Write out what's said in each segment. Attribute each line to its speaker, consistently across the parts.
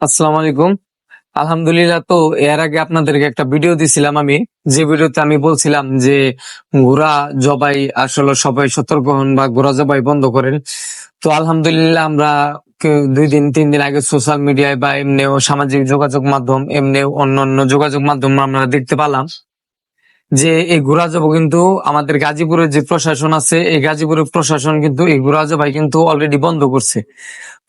Speaker 1: আসসালামু আলাইকুম। আলহামদুলিল্লাহ তো এর আগে আপনাদেরকে একটা ভিডিও দিছিলাম আমি। যে ভিডিওতে আমি বলছিলাম যে ঘোড়া জবাই আসলে সবাই সতর্ক হন বা ঘোড়া জবাই বন্ধ করেন। তো আলহামদুলিল্লাহ আমরা দুই দিন, তিন দিন আগে সোশ্যাল মিডিয়ায় বা এমনিও সামাজিক যোগাযোগ মাধ্যম, এমনিও অন্য অন্য যোগাযোগ মাধ্যম আমরা দেখতে পেলাম যে এই ঘোড়া জব কিন্তু আমাদের গাজীপুরের যে প্রশাসন আছে, এই গাজীপুরের প্রশাসন কিন্তু এই ঘোড়া জবাই কিন্তু অলরেডি বন্ধ করছে।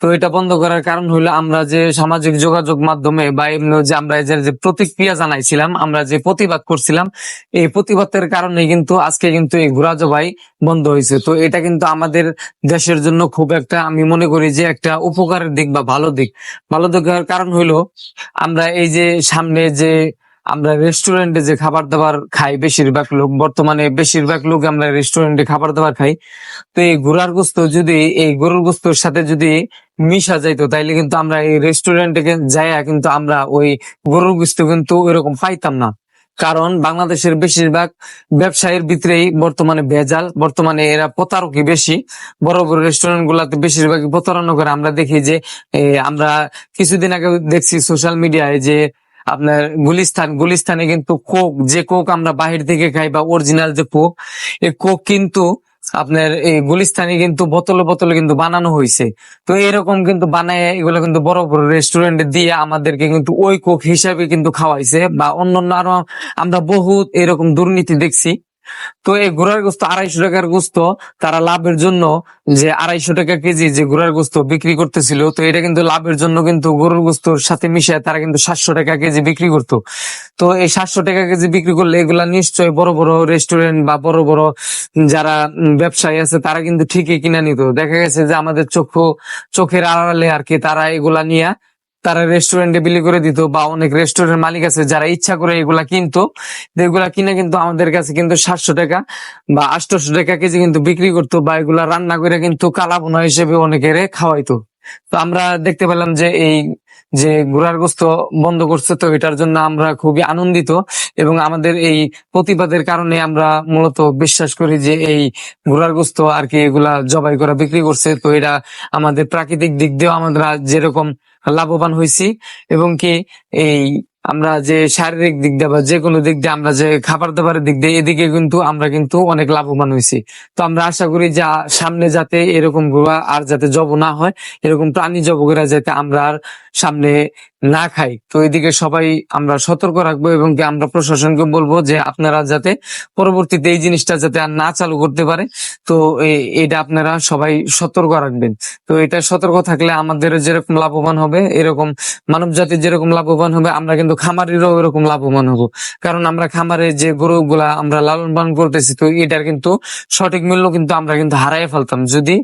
Speaker 1: তো এটা বন্ধ করার কারণ হলো আমরা যে সামাজিক যোগাযোগ মাধ্যমে বা যে আমরা যে প্রতিক্রিয়া জানাইছিলাম, আমরা যে প্রতিবাদ করছিলাম, এই প্রতিবাদের কারণে কিন্তু আজকে কিন্তু এই ঘোড়া জবাই বন্ধ হয়েছে তো এটা কিন্তু আমাদের দেশের জন্য খুব একটা আমি মনে করি যে একটা উপকারের দিক বা ভালো দিক। ভালো দিকের কারণ হলো আমরা এই যে সামনে যে আমরা রেস্টুরেন্টে যে খাবার দাবার খাই, বেশিরভাগ লোক, বর্তমানে বেশিরভাগ লোক আমরা রেস্টুরেন্টে খাবার দাবার খাই। তো এই ঘোড়ার গোস্ত যদি, এই গরুর গোস্তর সাথে যদি মিশা যাইতো, তাইলে কিন্তু আমরা এই রেস্টুরেন্টে যাইয়া কিন্তু আমরা ওই গরুর গোস্ত কিন্তু ওইরকম পাইতাম না। কারণ বাংলাদেশের বেশিরভাগ ব্যবসায়ীর ভিতরেই বর্তমানে ভেজাল, বর্তমানে এরা প্রতারকই বেশি। বড় বড় রেস্টুরেন্ট গুলাতে বেশিরভাগই প্রতারণা করে। আমরা দেখি যে আমরা কিছুদিন আগে দেখছি সোশ্যাল মিডিয়ায় যে আপনার গুলিস্তান, গুলিস্তানে কিন্তু কোক, যে কোক আমরা বাহির থেকে খাই বা অরিজিনাল যে কোক এই কোক কিন্তু আপনার এই গুলিস্তানে কিন্তু বোতলে বোতলে কিন্তু বানানো হয়েছে তো এরকম কিন্তু বানায় এগুলো কিন্তু বড় বড় রেস্টুরেন্টে দিয়ে আমাদেরকে কিন্তু ওই কোক হিসাবে কিন্তু খাওয়াইছে বা অন্যান্য আরও আমরা বহুত এরকম দুর্নীতি দেখছি। তো এই ঘোড়ার গোস্ত, আড়াইশো টাকার গোস্ত তারা লাভের জন্য যে আড়াইশো টাকা কেজি যে ঘোড়ার গোস্ত বিক্রি করতেছিল, তো এটা কিন্তু লাভের জন্য কিন্তু গরুর গোস্তর সাথে মিশিয়ে তারা কিন্তু সাতশো টাকা কেজি বিক্রি করতো। তো এই সাতশো টাকা কেজি বিক্রি করলে এগুলা নিশ্চয় বড় বড় রেস্টুরেন্ট বা বড় বড় যারা ব্যবসায়ী আছে তারা কিন্তু ঠিকই কিনে নিত। দেখা গেছে যে আমাদের চক্ষু, চোখের আড়ালে আর কি তারা এগুলা নিয়ে তারা রেস্টুরেন্টে বিলি করে দিত বা অনেক রেস্টুরেন্ট মালিক আছে, যারা ইচ্ছা করে এগুলা কিনতো এগুলা কিনে কিন্তু আমাদের কাছে কিন্তু সাতশো টাকা বা আটশো টাকা কেজি কিন্তু বিক্রি করতো বা এগুলা রান্না করে কিন্তু কালাবোনা হিসেবে অনেকের খাওয়াইতো। তো আমরা দেখতে পেলাম যে এই যে ঘোড়ার গোস্ত বন্ধ করছে, তো এটার জন্য আমরা খুবই আনন্দিত এবং আমাদের এই প্রতিবাদের কারণে আমরা মূলত বিশ্বাস করি যে এই ঘোড়ার গোস্ত আর কি এগুলা জবাই করা বিক্রি করছে। তো এটা আমাদের প্রাকৃতিক দিক দিয়েও আমরা যেরকম লাভবান হয়েছি এবং কি এই আমরা যে শারীরিক দিক দিয়ে বা যে কোনো দিক দিয়ে আমরা যে খাবার দাবারের দিক দিয়ে, এদিকে কিন্তু আমরা কিন্তু অনেক লাভবান হয়েছি। তো আমরা আশা করি যা সামনে যাতে এরকম আর যাতে জব না হয়, এরকম প্রাণী জবকেরা যাতে আমরা আর সামনে না খাই, তো এদিকে সবাই আমরা সতর্ক রাখব এবং কি আমরা প্রশাসনকে বলব যে আপনারা যাতে পরবর্তীতে এই জিনিসটা যাতে আর না চালু করতে পারে। তো এটা আপনারা সবাই সতর্ক রাখবেন। তো এটা সতর্ক থাকলে আমাদের যেরকম লাভবান হবে, এরকম মানব জাতির যেরকম লাভবান হবে, আমরা কিন্তু খামারিরও এরকম লাভবান হব। কারণ আমরা খামারে যে গরুগুলা আমরা লালন পালন করতেছি, তো এটার কিন্তু সঠিক মূল্য কিন্তু আমরা কিন্তু হারাই ফেলতাম। যদি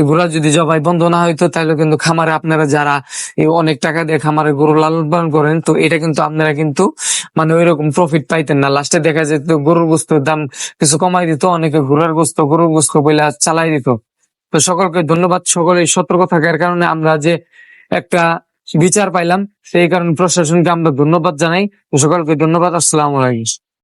Speaker 1: এগুলা যদি জবাই বন্ধ না হইতো, তাহলে কিন্তু খামারে আপনারা যারা অনেক টাকা দিয়ে খামারে গরু লালন পালন করেন, তো এটা কিন্তু আপনারা কিন্তু মানে ওই রকম প্রফিট পাইতেন না। লাস্টে দেখা যেত গরুর গোস্তের দাম কিছু কমাই দিত, অনেকে ঘোড়ার গোস্ত, গরুর গোস্ত বইলা চালাই দিত। তো সকলকে ধন্যবাদ সকলে সতর্ক থাকার কারণে আমরা যে একটা বিচার পাইলাম, সেই কারণে প্রশাসনকে আমরা ধন্যবাদ জানাই। সকলকে ধন্যবাদ, আসসালাম আলাইকুম।